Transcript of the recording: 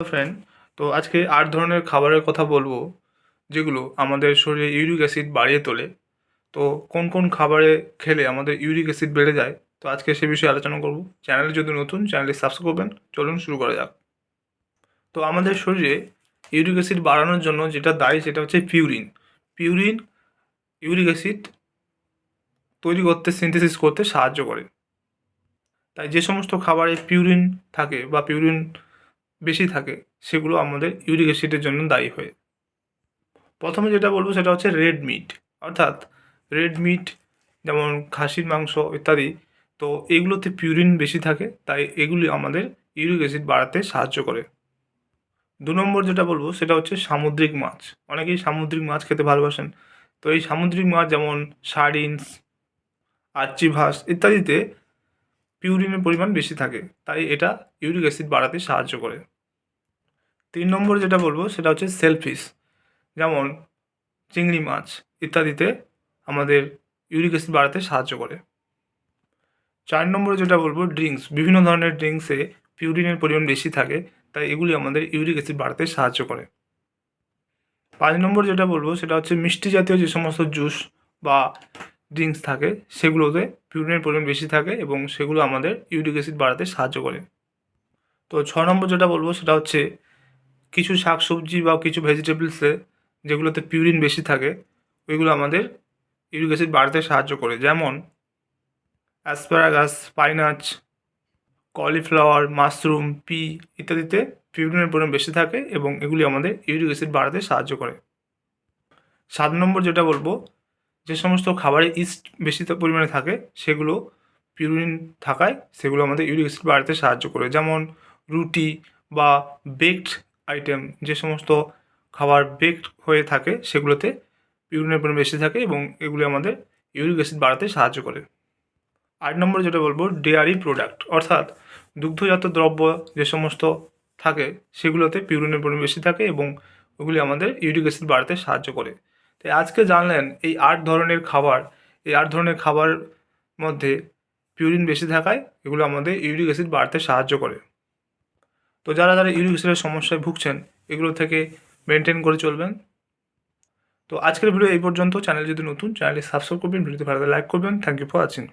Friend তো আজকে আট ধরনের খাবারের কথা বলব, যেগুলো আমাদের শরীরে ইউরিক অ্যাসিড বাড়িয়ে তোলে। তো কোন কোন খাবারে খেলে আমাদের ইউরিক অ্যাসিড বেড়ে যায়, তো আজকে সে বিষয়ে আলোচনা করব। চ্যানেল যদি নতুন চ্যানেলে সাবস্ক্রাইব করবেন। চলুন শুরু করা যাক। তো আমাদের শরীরে ইউরিক অ্যাসিড বাড়ানোর জন্য যেটা দায়ী সেটা হচ্ছে পিউরিন পিউরিন ইউরিক অ্যাসিড তৈরি করতে সিনথেসিস করতে সাহায্য করে। তাই যে সমস্ত খাবারে পিউরিন থাকে বা পিউরিন বেশি থাকে, সেগুলো আমাদের ইউরিক অ্যাসিডের জন্য দায়ী হয়। প্রথমে যেটা বলব সেটা হচ্ছে রেড মিট অর্থাৎ রেড মিট যেমন খাসির মাংস ইত্যাদি, তো এগুলোতে পিউরিন বেশি থাকে, তাই এগুলি আমাদের ইউরিক অ্যাসিড বাড়াতে সাহায্য করে। দু নম্বর যেটা বলব সেটা হচ্ছে সামুদ্রিক মাছ, অনেকেই সামুদ্রিক মাছ খেতে ভালোবাসেন, তো এই সামুদ্রিক মাছ যেমন সার্ডিনস আর্চিভাস ইত্যাদিতে পিউরিনের পরিমাণ বেশি থাকে, তাই এটা ইউরিক অ্যাসিড বাড়াতে সাহায্য করে। তিন নম্বর যেটা বলব, সেটা হচ্ছে সেলফিশ। যেমন চিংড়ি মাছ ইত্যাদিতে আমাদের ইউরিক অ্যাসিড বাড়াতে সাহায্য করে। চার নম্বরে যেটা বলব ড্রিঙ্কস বিভিন্ন ধরনের ড্রিঙ্কসে পিউরিনের পরিমাণ বেশি থাকে, তাই এগুলি আমাদের ইউরিক অ্যাসিড বাড়াতে সাহায্য করে। পাঁচ নম্বর যেটা বলব, সেটা হচ্ছে মিষ্টি জাতীয় যে সমস্ত জুস বা ড্রিঙ্কস থাকে, সেগুলোতে পিউরিনের পরিমাণ বেশি থাকে এবং সেগুলো আমাদের ইউরিক অ্যাসিড বাড়াতে সাহায্য করে। তো ছ নম্বর যেটা বলব সেটা হচ্ছে কিছু শাকসবজি বা কিছু ভেজিটেবলসে যেগুলোতে পিউরিন বেশি থাকে, ওইগুলো আমাদের ইউরিক অ্যাসিড বাড়াতে সাহায্য করে। যেমন asparagus spinach cauliflower mushroom pea ইত্যাদিতে পিউরিনের পরিমাণ বেশি থাকে এবং এগুলি আমাদের ইউরিক অ্যাসিড বাড়াতে সাহায্য করে। সাত নম্বর যেটা বলব যে সমস্ত খাবারে ইস্ট বেশি পরিমাণে থাকে, সেগুলো পিউরিন থাকায় সেগুলো আমাদের ইউরিক অ্যাসিড বাড়াতে সাহায্য করে। যেমন রুটি বা বেকড আইটেম যে সমস্ত খাবার বেকড হয়ে থাকে, সেগুলোতে পিউরিনের পরিমাণ বেশি থাকে এবং এগুলি আমাদের ইউরিক অ্যাসিড বাড়াতে সাহায্য করে। আট নম্বরে যেটা বলব ডেয়ারি প্রোডাক্ট অর্থাৎ দুগ্ধজাত দ্রব্য যে সমস্ত থাকে, সেগুলোতে পিউরিনের পরিমাণ বেশি থাকে এবং ওগুলি আমাদের ইউরিক অ্যাসিড বাড়াতে সাহায্য করে। তাই আজকে জানলেন এই আট ধরনের খাবার, এই আট ধরনের খাবার মধ্যে পিউরিন বেশি থাকায় এগুলো আমাদের ইউরিক অ্যাসিড বাড়তে সাহায্য করে। তো যারা যারা ইউরিক অ্যাসিডের সমস্যায় ভুগছেন, এগুলো থেকে মেনটেন করে চলবেন। তো আজকের ভিডিও এই পর্যন্ত। চ্যানেল যদি নতুন, চ্যানেলটি সাবস্ক্রাইব করবেন ভিডিওতে ভালো লাইক করবেন। Thank you for watching